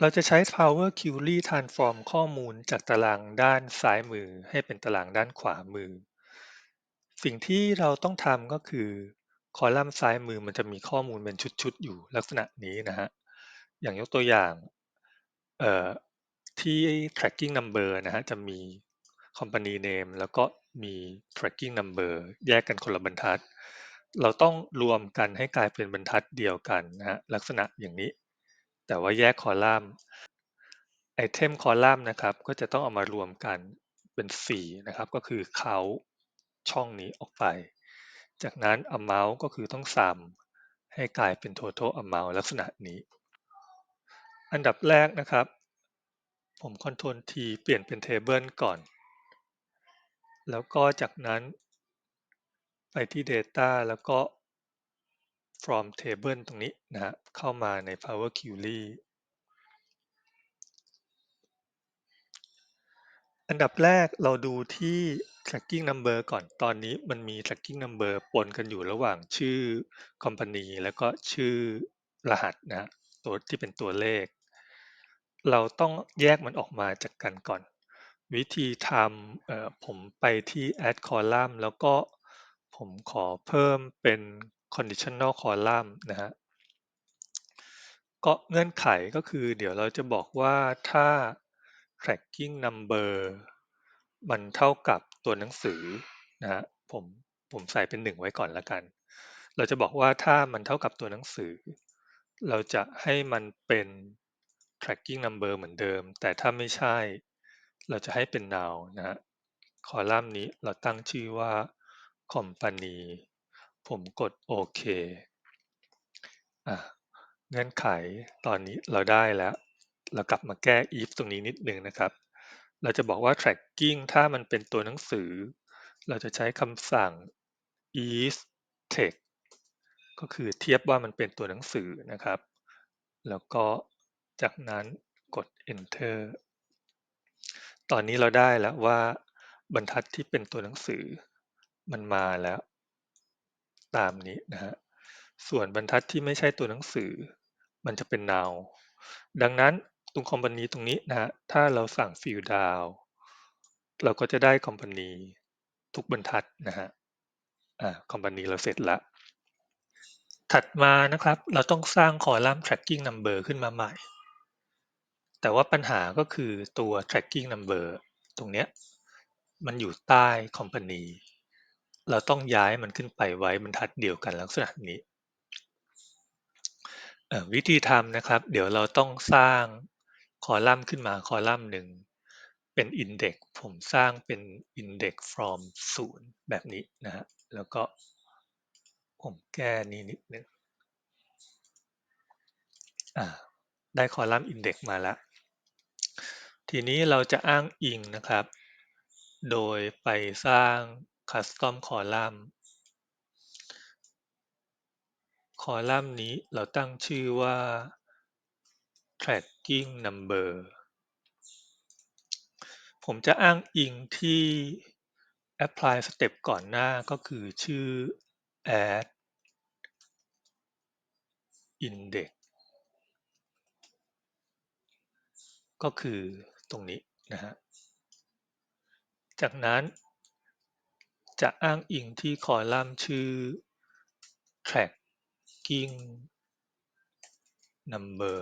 เราจะใช้ Power Query transform ข้อมูลจากตารางด้านซ้ายมือให้เป็นตารางด้านขวามือ สิ่งที่เราต้องทำก็คือ คอลัมน์ซ้ายมือมันจะมีข้อมูลเป็นชุดๆ อยู่ลักษณะนี้นะฮะ อย่างยกตัวอย่างที่ tracking number นะฮะ จะมี company name แล้วก็มี tracking number แยกกันคนละบรรทัด เราต้องรวมกันให้กลายเป็นบรรทัดเดียวกันนะฮะลักษณะอย่างนี้ แต่ว่าแยกคอลัมน์ item คอลัมน์นะครับ ก็จะต้องเอามารวมกันเป็น 4 นะครับ ก็คือเขาช่องนี้ออกไป จากนั้น amount ก็คือต้อง sum ให้กลายเป็น total amount ลักษณะนี้ อันดับแรกนะครับ ผม Ctrl T เปลี่ยนเป็น table ก่อน แล้วก็จากนั้นไปที่ data แล้วก็ from table ตรงนี้นะฮะเข้ามาใน Power Query อันดับแรกเราดูที่ tracking number ก่อนตอนนี้มันมี tracking number ปนกันอยู่ระหว่างชื่อ company แล้วก็ชื่อรหัสนะตัวที่เป็นตัวเลข เราต้องแยกมันออกมาจากกันก่อน วิธีทำผมไปที่ add column แล้วก็ผมขอเพิ่มเป็น conditional column นะฮะก็เงื่อนไขก็คือเดี๋ยวเราจะบอกว่าถ้า tracking number มันเท่ากับตัวหนังสือนะฮะผมผมใส่เป็นหนึ่งไว้ก่อนละกัน เราจะบอกว่าถ้ามันเท่ากับตัวหนังสือ เราจะให้มันเป็น tracking number เหมือนเดิม แต่ถ้าไม่ใช่ เราจะให้เป็น noun นะฮะ คอลัมน์นี้เราตั้งชื่อว่า company ผมกดโอเค อะ เงื่อนไขตอนนี้เราได้แล้ว เรากลับมาแก้ if ตรงนี้นิดนึงนะครับ เราจะบอกว่า tracking ถ้ามันเป็นตัวหนังสือ เราจะใช้คำสั่ง is text ก็คือเทียบว่ามันเป็นตัวหนังสือนะครับ แล้วก็จากนั้นกด enter ตอนนี้เราได้แล้วว่าบรรทัดที่เป็นตัวหนังสือมันมาแล้ว ตามนี้นะฮะ ส่วนบรรทัดที่ไม่ใช่ตัวหนังสือ มันจะเป็น noun ดังนั้นตรงคอมพานีตรงนี้นะฮะ ถ้าเราสั่ง fill down เราก็จะได้คอมพานีทุกบรรทัดนะฮะ อ่า คอมพานีเราเสร็จล้วถัดมานะครับ เราต้องสร้างคอลัมน์ tracking number ขึ้นมาใหม่ แต่ว่าปัญหาก็คือตัว tracking number ตรงเนี้ย มันอยู่ใต้ company เราต้องย้ายมันขึ้นไปไว้บรรทัดเดียวกันลักษณะนี้ วิธีทำนะครับ เดี๋ยวเราต้องสร้างคอลัมน์ขึ้นมาคอลัมน์หนึ่งเป็น index ผมสร้างเป็น index from 0 แบบนี้นะฮะแล้วก็ผมแก้นี้นิดนึงได้คอลัมน์ index มาแล้ว ทีนี้เราจะอ้างอิงนะครับ โดยไปสร้าง custom column คอลัมน์นี้เราตั้งชื่อว่า tracking number ผมจะอ้างอิงที่ apply step ก่อนหน้าก็คือชื่อ add index ก็คือตรงนี้นะฮะ จากนั้น จะอ้างอิงที่คอลัมน์ชื่อ tracking number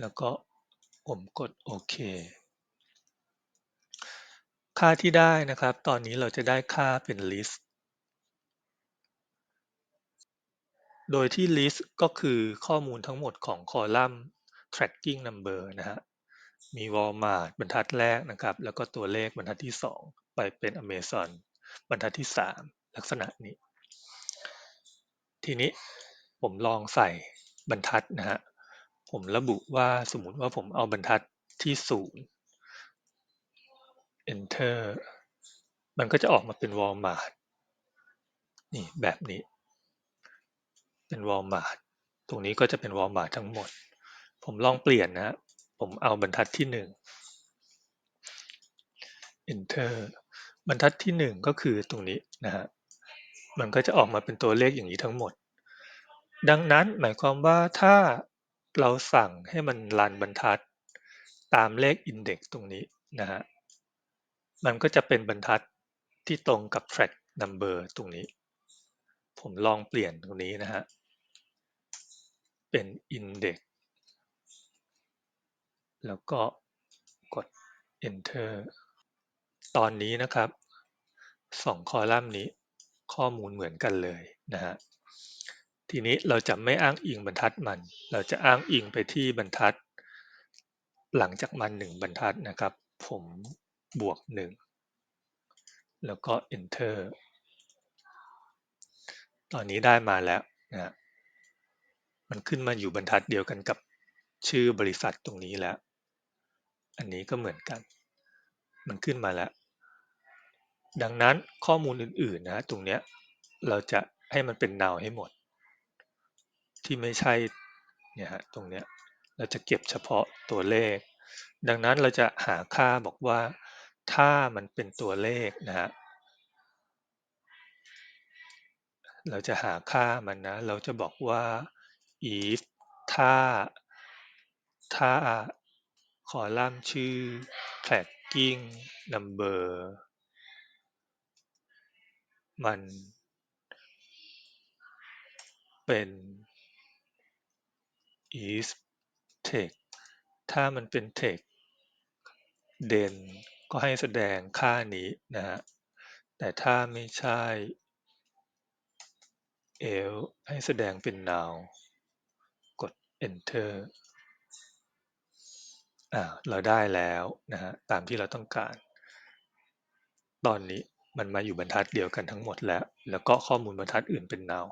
แล้วก็ผมกดโอเค ค่าที่ได้นะครับ ตอนนี้เราจะได้ค่าเป็น list โดยที่ list ก็คือข้อมูลทั้งหมดของคอลัมน์ tracking number นะฮะ มี Walmart บรรทัดแรกนะครับ แล้วก็ตัวเลขบรรทัดที่ 2 ไปเป็น Amazon บรรทัดที่ 3 ลักษณะนี้ ทีนี้ผมลองใส่บรรทัดนะฮะ ผมระบุว่าสมมติว่าผมเอาบรรทัดที่ 0 enter มันก็จะออกมาเป็น Walmart นี่แบบนี้ เป็น Walmart ตรงนี้ก็จะเป็น Walmart ทั้งหมด ผมลองเปลี่ยนนะ ผมเอาบรรทัดที่1 enter บรรทัดที่1ก็คือตรงนี้นะฮะ มันก็จะออกมาเป็นตัวเลขอย่างนี้ทั้งหมด ดังนั้นหมายความว่าถ้าเราสั่งให้มันรันบรรทัดตามเลข index ตรงนี้นะฮะ มันก็จะเป็นบรรทัดที่ตรงกับ track number ตรงนี้ ผมลองเปลี่ยนตรงนี้นะฮะ เป็น index แล้วก็กด enter ตอนนี้นะครับสองคอลัมน์นี้ข้อมูลเหมือนกันเลยนะฮะทีนี้เราจะไม่อ้างอิงบรรทัดมัน เราจะอ้างอิงไปที่บรรทัด หลังจากมันหนึ่งบรรทัดนะครับ ผมบวกหนึ่งแล้วก็ enter ตอนนี้ได้มาแล้วนะฮะมันขึ้นมาอยู่บรรทัดเดียวกันกับชื่อบริษัทตรงนี้แล้ว อันนี้ก็เหมือนกัน มันขึ้นมาแล้ว ดังนั้นข้อมูลอื่นๆนะตรงเนี้ยเราจะให้มันเป็น null ให้หมด ที่ไม่ใช่เนี่ยฮะตรงเนี้ยเราจะเก็บเฉพาะตัวเลข ดังนั้นเราจะหาค่าบอกว่า ถ้ามันเป็นตัวเลขนะฮะเราจะหาค่ามันนะ เราจะบอกว่า if ถ้า ถ้า คอลัมน์ชื่อ tracking number มันเป็น is text ถ้ามันเป็น text เด่นก็ให้แสดงค่านี้นะฮะ แต่ถ้าไม่ใช่ else ให้แสดงเป็น null กด enter อ่า เราได้แล้วนะฮะ ตามที่เราต้องการ ตอนนี้มันมาอยู่บรรทัดเดียวกันทั้งหมดแล้ว แล้วก็ข้อมูลบรรทัดอื่นเป็น null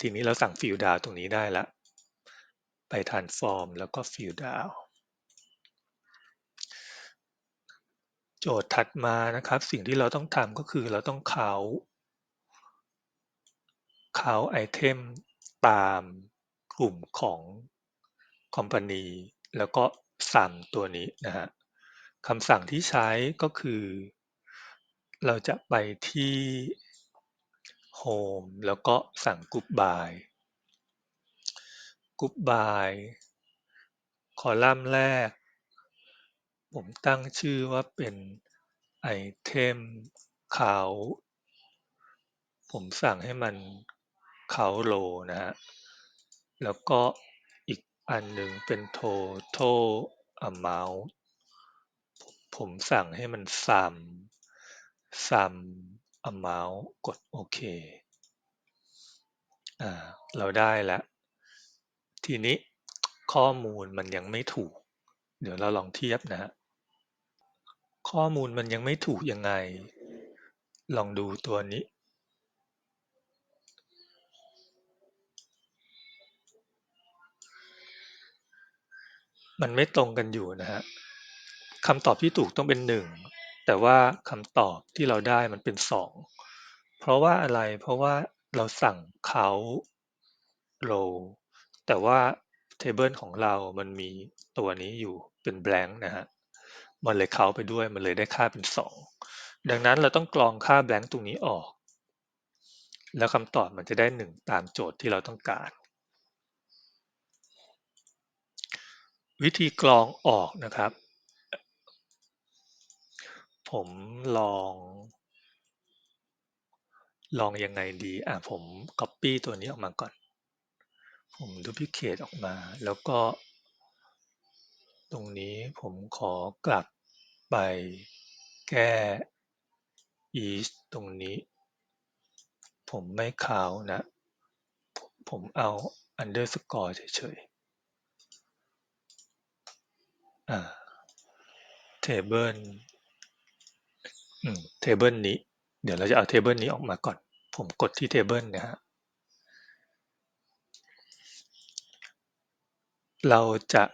ทีนี้เราสั่ง fill down ตรงนี้ได้ละ ไป transform แล้วก็ fill down โจทย์ถัดมานะครับ สิ่งที่เราต้องทำก็คือเราต้อง count count item ตามกลุ่มของ company แล้วก็ sum ตัวนี้นะฮะคำสั่งที่ใช้ก็คือ เราจะไปที่ home แล้วก็สั่ง group by group by คอลัมน์แรก ผมตั้งชื่อว่าเป็น item count ผมสั่งให้มัน count row นะฮะ แล้วก็ อันหนึ่งเป็น total amount ผมสั่งให้มัน sum sum amount กดโอเคอ่าเราได้แล้ว ทีนี้ข้อมูลมันยังไม่ถูก เดี๋ยวเราลองเทียบนะฮะข้อมูลมันยังไม่ถูกยังไง ลองดูตัวนี้ มันไม่ตรงกันอยู่นะฮะคำตอบที่ถูกต้องเป็นหนึ่งแต่ว่าคำตอบที่เราได้มันเป็นสองเพราะว่าอะไรเพราะว่าเราสั่งเขาโ w แต่ว่าเทเบิลของเรามันมีตัวนี้อยู่เป็น blank นะฮะมันเลยเขาไปด้วยมันเลยได้ค่าเป็นสองดังนั้นเราต้องกรองค่า blank ตรงนี้ออก แล้วคำตอบมันจะได้หนึ่งตามโจทย์ที่เราต้องการ วิธีกรองออกนะครับ ผมลอง ลองยังไงดีอะผม copy ตัวนี้ออกมาก่อน ผม duplicate ออกมา แล้วก็ ตรงนี้ผมขอกลับไปแก้ is ตรงนี้ ผมไม่ค้าวนะ ผมเอา underscore เฉยๆ อ่า table อืม table นี้ เดี๋ยวเราจะเอา table นี้ออกมาก่อน ผมกดที่ table นะฮะ เราจะ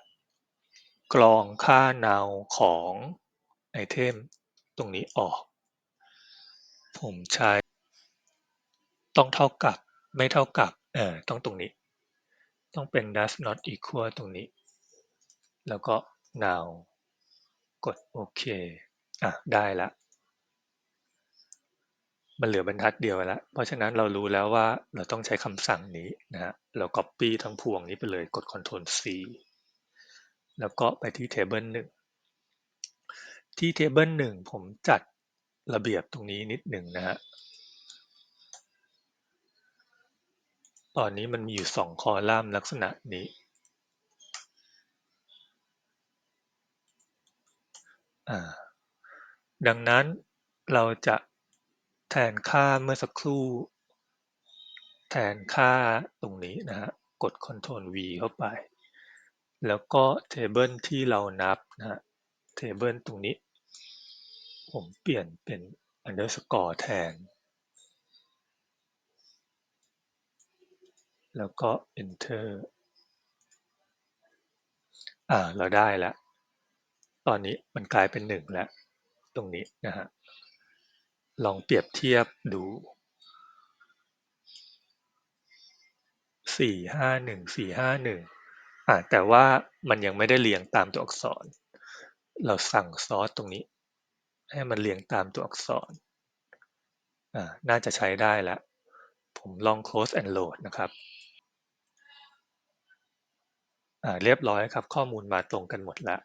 กรองค่า now ของไอเทมตรงนี้ออก ผมใช้ ต้องเท่ากับ ไม่เท่ากับ เออต้องตรงนี้ ต้องเป็น does not equal ตรงนี้ แล้วก็ now กดโอเคอะได้ละ มันเหลือบรรทัดเดียวแล้ว เพราะฉะนั้นเรารู้แล้วว่าเราต้องใช้คำสั่งนี้นะฮะเรา copy ทั้งพวงนี้ไปเลยกด Ctrl C แล้วก็ไปที่ Table หนึ่งที่ Table หนึ่งผมจัดระเบียบตรงนี้นิดหนึ่งนะฮะตอนนี้มันมีอยู่สองคอลัมน์ลักษณะนี้ ดังนั้นเราจะแทนค่าเมื่อสักครู่ แทนค่าตรงนี้นะฮะ กด Ctrl V เข้าไป แล้วก็ Table ที่เรานับนะฮะ Table ตรงนี้ ผมเปลี่ยนเป็น underscore แทน แล้วก็ enter อ่า เราได้แล้ว ตอนนี้มันกลายเป็นหนึ่งแล้ว ตรงนี้นะฮะ ลองเปรียบเทียบดูสี่ห้าหนึ่งสี่ห้าหนึ่งอ่าแต่ว่ามันยังไม่ได้เรียงตามตัวอักษร เราสั่งซอสตรงนี้ ให้มันเรียงตามตัวอักษรอ่าน่าจะใช้ได้แล้ว ผมลอง close and load นะครับอ่าเรียบร้อยครับ ข้อมูลมาตรงกันหมดแล้ว